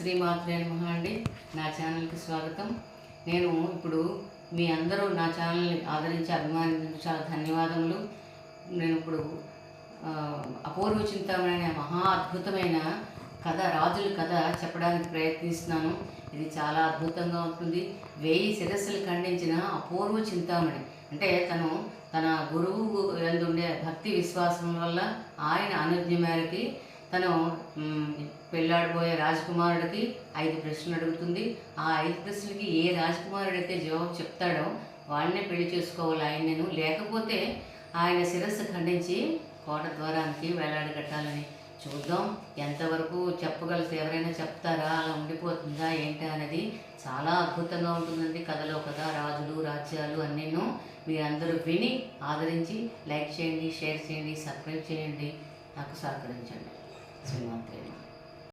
శ్రీమాత్రే నమః అండి. నా ఛానల్కి స్వాగతం. నేను ఇప్పుడు మీ అందరూ నా ఛానల్ని ఆదరించి అభిమానించినందుకు చాలా ధన్యవాదములు. నేను ఇప్పుడు అపూర్వ చింతామణి అనే మహా అద్భుతమైన కథ రాజుల కథ చెప్పడానికి ప్రయత్నిస్తున్నాను. ఇది చాలా అద్భుతంగా ఉంటుంది. వేయి శిరస్సులు ఖండించిన అపూర్వ చింతామణి. అంటే తను తన గురువు ఎందుండే భక్తి విశ్వాసం వల్ల ఆయన అనుజ్ఞ మేరకి తను పెళ్ళాడిపోయే పెళ్ళాడబోయే రాజకుమారుడికి ఐదు ప్రశ్నలు అడుగుతుంది. ఆ ఐదు ప్రశ్నలకి ఏ రాజకుమారుడైతే జవాబు చెప్తాడో వాడినే పెళ్ళి చేసుకోవాలి ఆయన నేను లేకపోతే ఆయన శిరస్సు ఖండించి కోట ద్వారానికి వేలాడగట్టాలని చూద్దాం ఎంతవరకు చెప్పగలిసి ఎవరైనా చెప్తారా? అలా ఉండిపోతుందా? ఏంటి అనేది చాలా అద్భుతంగా ఉంటుందండి. కథలో కథ రాజులు రాజ్యాలు అన్నీను మీరందరూ విని ఆదరించి లైక్ చేయండి షేర్ చేయండి సబ్స్క్రైబ్ చేయండి. నాకు సహకరించండి. sino que